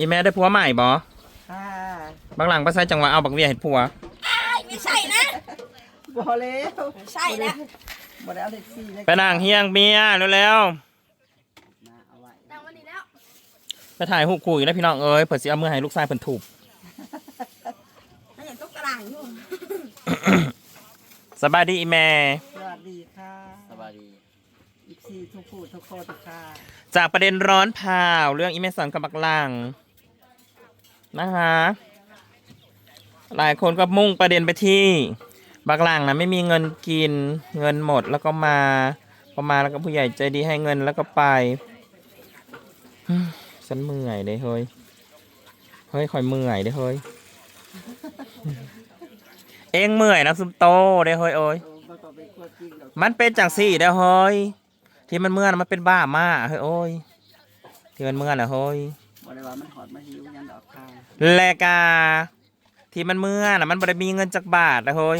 อีแม่ได้ผัวใหม่บ่ค่ะบางหลังไปใส่จังหวะเอาบักเวียเห็ดผัวไม่ใช่นะบ่แล้วไม่ใช่นะบ่ได้เอาเด็กสี่เลยไปนั่งเฮียงเมียเร็วมาเอาไว้ตั้งวันนี้แล้วๆไปถ่ายรูปคู่อยู่นะพี่น้องเอ้ยเผื่อสิเอามือให้ลูกชายเพิ่นถูกถ้าอย่างตุ๊กตารางอยู่สบายดีอีแม่ สวัสดีค่ะสบายดีอีกสี่ทุกผู้ทุกคนทุกค่ะจากประเด็นร้อนพาวเรื่องอีเมสันกับบักหลัง นะคะหลายคนก็มุ่งประเด็นไปที่บักหลังนะไม่มีเงินกินเงินหมดแล้วก็มาพอมาแล้วก็ผู้ใหญ่ใจดีให้เงินแล้วก็ไปฉันเมื่อยเลยเฮ้ยเฮ้ยคอยเมื่อยเด้อเฮ้ยเองเมื่อยนะซุมโตเด้เฮ้ยโอ้ยมันเป็นจังสี่เด้อเฮ้ยที่มันเมื่อนะมันเป็นบ้ามากเฮ้ยโอ้ยที่มันเมื่อนะเฮ้ย บ่ได้ว่ามันหอดมาหิวยันดอกค่ะแลกา ที่มันเมื่อนะมันบ่ได้มีเงินจักบาทนะเฮ้ย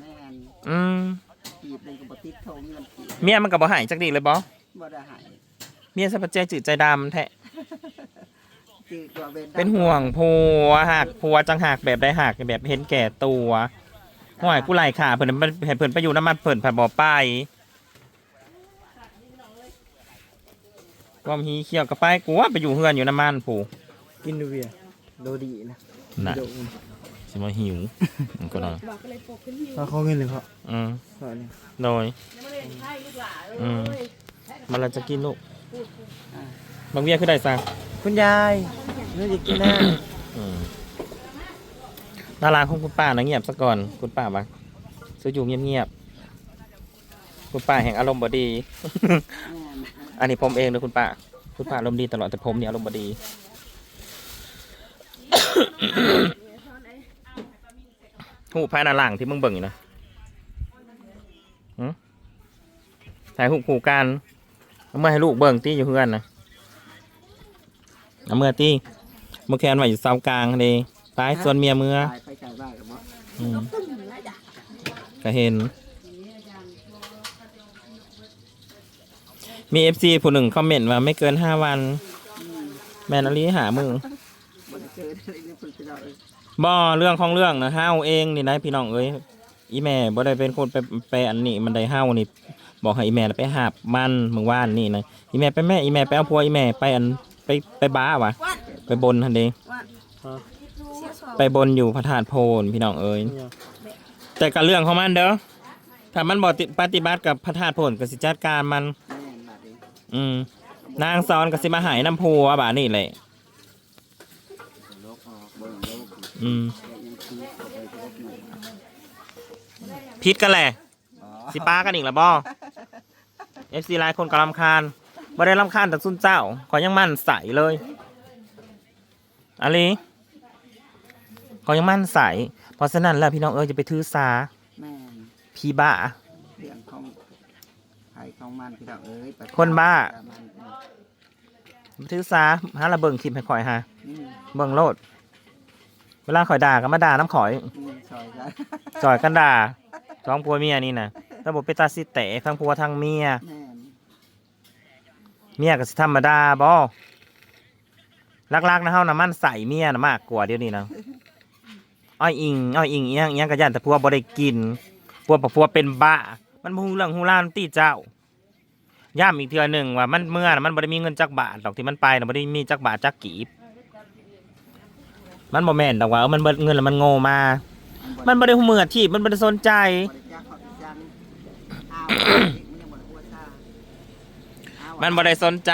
แม่นอืมกีบเลยก็บ่ติดโทงเงินกีบเมียมันก็บ่ใหายจักดีเลยบ่บ่ได้ใหายเมียสัพเจจืดใจดำแท้จืดกว่าเวนเป็นห่วงผัวหักผัวจังหักแบบได้หักแบบเห็นแก่ตัวห่วยกูไล่ขาเพิ่นมันเห็นเพิ่นไปอยู่น้ำมันเพิ่นผัดบ่ไป วามฮีเขี้ยวกับไปกูว่าไปอยู่เฮือนอยู่น้ำมันผู้กินดูเวียโดดีนะน่ะสิมาหิวมันก็ได้บอกก็เลยปลุกขึ้นหิวเขาขอเงินเลยเขาอืมขอเนี่ยโดยยังไม่ได้ใช่ลูกหลานเออืม้ยมันเราจะกินลูกบางเวียคือได้ซะคุณยายเนื้อจะกินหน้าอืมดาราของคุณป้านะเงียบซะก่อนคุณป้าบักซื้ออยู่เงียบๆคุณป้าแห่งอารมณ์บดี อันนี้ผมเองเลยคุณป้า คุณป้าอารมณ์ดีตลอดแต่ผมเนี่ยอารมณ์บดี หูภายหน้าหลังที่มึงเบิ่งอยู่นะหึถ่ายหูคู่กันเอามื่อให้ลูกเบิ่งตี้อยู่เพื่อนนะเอาเมื่อตี้เมื่อแคนไว้อยู่เสากลางเลยตายส่วนเมียเมื่อ ตายไปไกลบ้านกับว่าอืมตึ้งนะจ๊ะก็เห็น มีเอฟซีผู้หนึ่งคอมเมนต์ว่าไม่เกินห้าวัน แมนอลีหามือบ่เจออะไรเนี่ยคุณพี่น้องเอ้ยบ่เรื่องของเรื่องนะห้าวเองนี่นะพี่น้องเอ้ยอีแม่บ่ได้เป็นคนไปไปอันนี้มันได้ห้าวนี่บอกให้อีแม่ไปหาบมันเมื่อวานนี่นะอีแม่ไปแม่อีแม่ไปเอาพัวอีแม่ไปอันไปไปบ้าวะไปบนทันเดวันเสียสองไปบนอยู่พระธาตุโพนพี่น้องเอ้ยแต่กับเรื่องของมันเด้อถ้ามันบ่ติปฏิบัติกับพระธาตุโพนก็สิจัดการมัน อืมนางซ้อนก็สิมาหายน้ำพัวบาดนี่แหละโลกออกบ่หลงโลกอืมแต่ยังคือบ่ไปโลกหนึ่งพิษกันแหละอ๋อสิป้ากันอีกแล้วบ่เอฟซีหลายคนก็รำคาญบ่ได้รำคาญแต่ซุนเจ้า ขอยยังมั่นใสเลยอะลีขอยยังมั่นใส เพราะฉะนั้นแล้วพี่น้องเอ้ยจะไปถือสา แม่น พี่บ้าเรื่องของ ไผของมันพี่น้องเอ้ยไปคนบ้ามันไปถือสาหาระเบิงคลิปให้ข่อยฮะอืมเบิ่งโลด เวลาข่อยด่าก็มาด่าน้ำข่อยอืมซอยกันจอยกันด่าสองผัวเมียนี่นะถ้าบอกไปตาสิเตะทั้งผัวทั้งเมียแม่นเมียก็สิธรรมดาบ่ลักๆนะเฮานะมันใส่เมียนะมากกว่าเดี๋ยวนี้นะอ้อยอิงอ้อยอิงเอียงเอียงกระยันแต่ผัวบ่ได้กินผัวบ่ผัวเป็นบ้า มันบ่ฮู้เรื่องฮู้ราวตีเจ้าย้ำอีกเทื่อหนึ่งว่ามันเมื่อน่ะมันบ่ได้มีเงินจักบาทดอกที่มันไปน่ะบ่ได้มีจักบาทจักกีบมันบ่แม่นดอกว่าเออมันเบิดเงินแล้วมันโง่มา มันบ่ได้ฮู้มืออาชีพมันบ่ได้สนใจ มันบ่ได้อวดซ่าอ้าวมันบ่ได้สนใจ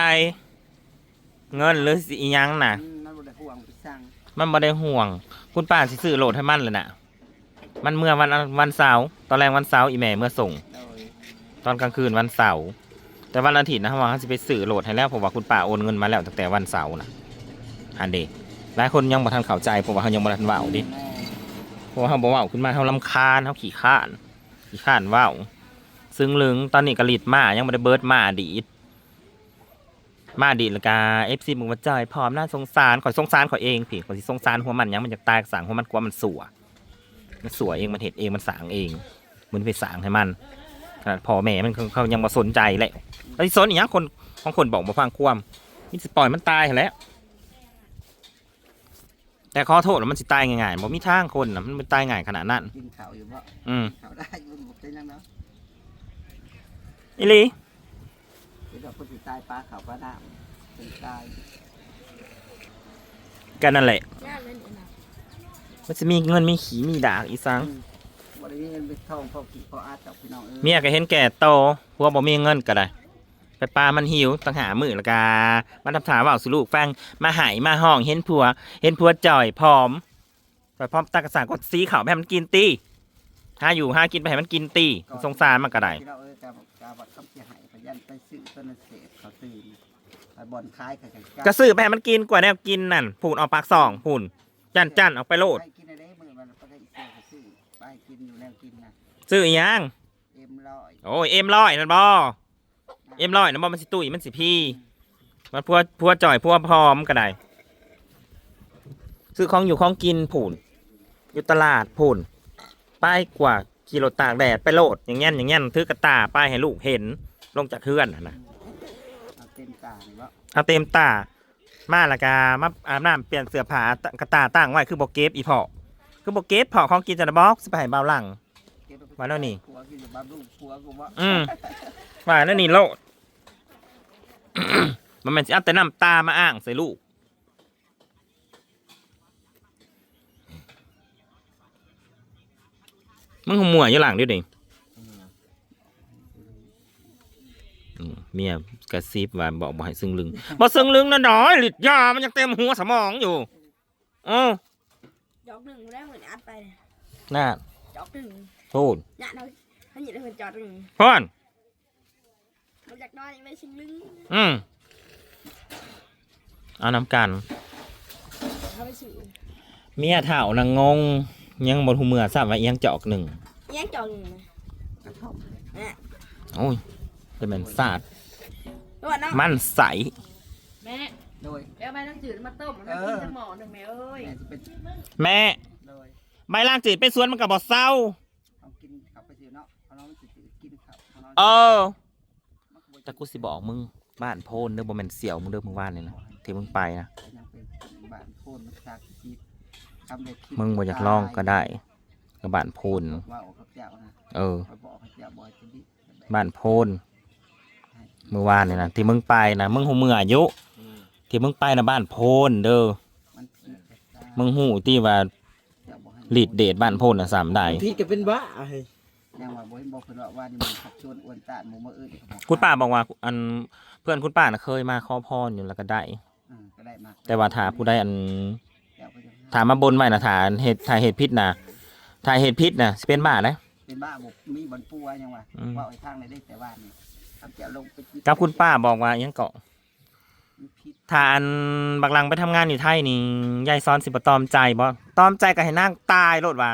เงินหรือสิอิหยังน่ะมันบ่ได้ห่วงไปสั่งมันบ่ได้ห่วง คุณป้าสิซื้อโหลดให้มันเลยน่ะ มันเมื่อวันวันเสาร์ตอนแรกวันเสาร์อีแม่เมื่อส่ง ตอนกลางคืนวันเสาร์แต่วันอาทิตย์นะว่าเขาสิไปซื้อโหลดให้แล้วเพราะว่าคุณป้าโอนเงินมาแล้วตั้งแต่วันเสาร์นะอันเดหลายคนยังบ่ทันเข้าใจเพราะว่าเขายังบ่ทันว้าวดิแม่เพราะว่าเขาบ่ว้าขึ้นมาเขาลำคาญเขาขี้ข้านขี้ข้านว้าวซึ่งลึงตอนนี้กระลิดมายังบ่ได้เบิร์ดมาดีดมาดีละกา FC มึงมาจ่อยพร้อมน่าสงสารขอสงสารขอเองพี่ข่อสิสงสารหัวมันยังมันอยากตายสั่งหัวมันกลัวมันสัวมันสัวเองมันเห็ดเองมันสางเองมันไปสางให้มัน ขนาดพ่อแม่มันเขาเขายังมาสนใจแหละไอ้สนอีกอย่างคนของคนบอกมาฟังความนี่จะปล่อยมันตายหั่นแหล้ว แต่ขอโทษแล้วมันสิตายง่ายๆบ่มีทางคนน่ะมันบ่ตายง่ายขนาดนั้นกินข้าวอยู่บ่อืมข้าวได้อยู่บ่เป็นหยังเนาะอีหลีเดี๋ยวคนสิตายปลาข้าวปลาน้ำเป็นตายกันนั่นแหละย่านนั่นเองนะมันจะมีเงินมีขีมีดากอีสัง บ่ได้มีเงินไปท่องพ่อขี้พ่ออาดกับพี่น้องเอ้ยเมียก็เห็นแก่โตพวกบ่มีเงินก็ได้ไปปลามันหิวตั้งหามือและกามาทำถามว่าเอาสุลูกฟังมาหายมาห้องเห็นผัว เห็นผัวจ่อยพร้อมไปพร้อมตากระสานกดซีเขาไปให้มันกินตีหาอยู่หากินไปให้มันกินตีสงสารมันก็ได้พี่น้องเอ้ยกาบอกกาบัดคำเสียหายพยันไปซื้อต้นเศษเขาซื้อไปบ่อนคล้ายกันกระสือไปให้มันกินกว่าแนวกินนั่นพูนเอาปากซองพูนจันจันเอาไปโลดไปกิน กินอยู่แล้วกินนะซื้ออีหยังเอ็มร้อยโอ้ยเอ็มร้อยนั่นบอเอ็มร้อยนั่นบอมันสิตุ้ยมันสิพี่ มันพัวพัวจ่อยพัวพร้อมก็ได้ซื้อของอยู่ของกินผุนอยู่ตลาดผุนป้ายกว่ากิโลตากแดดไปโลดอย่างเงี้ยอย่างเงี้ยถือกระตาป้ายให้ลูกเห็นลงจากเฮือนน่ะนะเอาเต็มตานี่วะเอาเต็มตามาละกามาอาบน้ำเปลี่ยนเสื้อผ้ากระตาตั้งไว้คือโบเก็บอีพอ คือโบเก็บพอของกินจะนะบอกสิไปให้เบาหลังเก็บไปมาแล้วนี่ ผัวกินอยู่บ้านลูกผัวกูว่าอืมว่านั่นนี่โลด มันแมันจะเอาแต่น้ำตามาอ้างใส่ลูก มึงหมัวอยู่หลังดิดิอืมเมียกระซิบว่าบอกบอกให้ซึ่งลึงบอกซึ่งลึงนะดอยหลิดยามันยังเต็มหัวสมองอยู่ เออ จอกหนึ่งได้เหมือนอัดไปเลยน่าจอกหนึ่งโทษย่านเขาเขาหยิบได้เหมือนจอดหนึ่งพ่อนมันจากน้อยไม่ชิงลึงอืมเอาน้ำกัน เขาไปสื่อเมียเถ่านางงง ยังบนหูเมือทราบว่าเอียงจอกหนึ่งแย่งจอกหนึ่งนะกระท่อมโอ้ยจะเป็นศาสตร์ตัวน้องมันใสแม่ โดยเอาใบน้ำจืดมาต้มมันกินสมองหนึ่งแม่เอ้ยแม่จะเป็นแม่โดยใบล่างจืดไปสวนมันกับบอเศร้า เอากินขับไปซื้อเนาะเอาน้องสิกินขับเอาน้องเออมักบ่แต่กูสิบอกมึงบ้านโพนเด้อบ่แม่นเสี่ยวมึงเด้อมึงว่านนี่นะที่มึงไปนะยังเป็นบ้านโพนมันซักซีดทำเด็ดมึงบ่อยากลองก็ได้กับบ้านโพนว่าโอ้ข้าเจ้านะเออไปบอกข้าเจ้าบ่อยจะดิบ้านโพนเมื่อวานนี่นะที่มึงไปนะมึงหูเมืออายุ ที่มึงไปนะบ้านโพนเด้อมันผิดแต่ตามึงหูที่ว่าเจ้าบ่ให้ลีดเดทบ้านโพนน่ะสามได้พี่ก็เป็นบ้าเฮ้ยยังว่าบ่เห็นบอกเพิ่นว่าว่านี่มันขับชวนอ้วนตานหมู่มาอื่นอีกบอกคุณป้าบอกว่าอันเพื่อนคุณป้าน่ะเคยมาขอพรอยู่แล้วก็ได้ อืมก็ได้มาแต่ว่าถ้าผู้ใดอันเจ้าก็จะถามมาบนไว้นะถาเหตุถ้าเหตุพิษนะถ้าเหตุพิษนะสิเป็นบ้านะ เป็นบ้าบ่มีบ่อนปัวยังว่าอืม ว่าไอ้ทางไหนได้แต่ว่านี่ขับเจ้าลงไปกินกับคุณป้าบอกว่ายังเกาะมีพิษ ถ้าอันบักลังไปทำงานอยู่ไทยนี่ยายซ้อนสิบตอมใจบ่ตอมใจก็ให้นางตายโลดว่า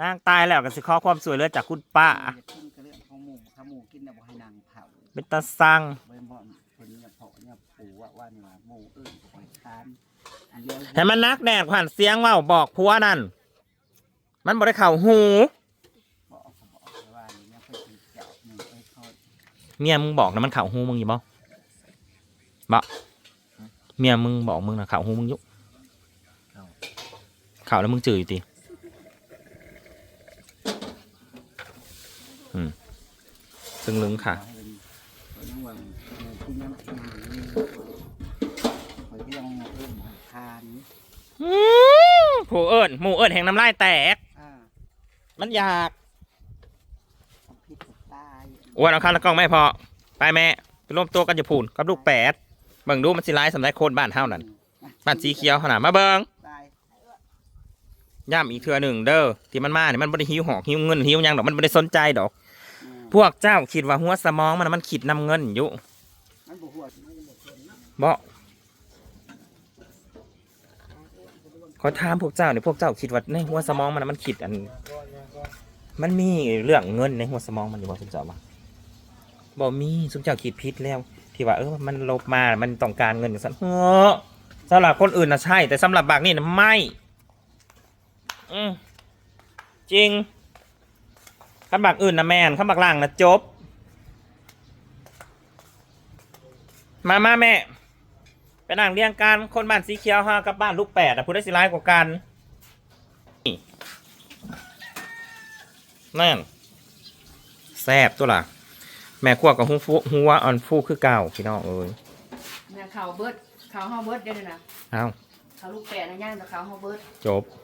นางตายแล้วก็สิขอความสวยเหลือจากคุณป้าอย่กินก็เรื่องของหมู่ถ้าหมู่กินน่ะบ่ให้นางเผาเป็นตาสั่งเบิ่งบ่เพิ่นเนี่ยเพาะเนี่ยปู่ว่าว่านี่ว่าหมู่อื่นก็บ่ให้ทานอันเดียวให้มันนักแดดผ่านเสียงเว่าบอกผัวนั่น มันบ่ได้เข่าหูบอกเขาบอกไปว่านี่เนี่ยเพิ่นสิเจ้าหนึ่งไปทอด เมียมึงบอกนะมันเข่าหูมึงอยู่บ่ บ่เมียมึงบอกมึงนะข่าวหูมึงยุข่าวแล้วมึงจืออยู่ติอืมซึ่งลึงค่ะขอให้เป็นตัวยังว่าเออกินยังหานี่ข่อยก็ยังเอิ่มให้ทานผู้เอิญหมู่เอิญแห่งน้ำลายแตก มันอยากทำพิษกับตายอ้วนเอาข้าวและกล้องไม่พอ ไปแม่ ไปร่วมตัวกันจะพูนกับลูกแปด เบิ่งดูมันสิร้ายสำหรับโคนบ้านเท่านั้นบ้านสีเขียวขนาดมาเบิ่งตายย่ำอีกเทือหนึ่งเด้อที่มันมาเนี่ยมันไม่ได้หิวหอกหิวเงินหิวหยังดอกมันไม่ได้สนใจดอกอืมพวกเจ้าคิดว่าหัวสมองมันน่ะมันคิดนำเงินอยู่มันบ่หัวมันบ่คนเนาะบ่ขอถามพวกเจ้าเนี่ยพวกเจ้าคิดว่าในหัวสมองมันน่ะมันคิดอัน มันมีเรื่องเงินในหัวสมองมันอยู่บ่สุมเจ้าว่าบ่มีสุมเจ้าคิดผิดแล้ว ที่ว่าเออมันลบมา มันต้องการเงินอย่างนั้นเฮ้อสำหรับคนอื่นนะใช่ แต่สำหรับบางนี่นะไม่ อืมจริงขั้นบางอื่นนะแมนขั้นบางล่างนะจบ มามาแม่ไปนั่งเรียงกันคนบ้านสีเขียวฮะกับบ้านลูกแปดอะผู้ได้สิร้ายกว่ากันนี่นั่นแซ่บตัวล่ะ แม่ขั้วกับหูฟูหัวอ่อนฟูคือเก่าพี่น้องเอ้ยเนี่ยเขาเบิร์ดเขาห้าเบิร์ดเดี๋ยวนี้นะเอาเขาลูกแปะนะย่างแต่เขาห้าเบิร์ดจบเ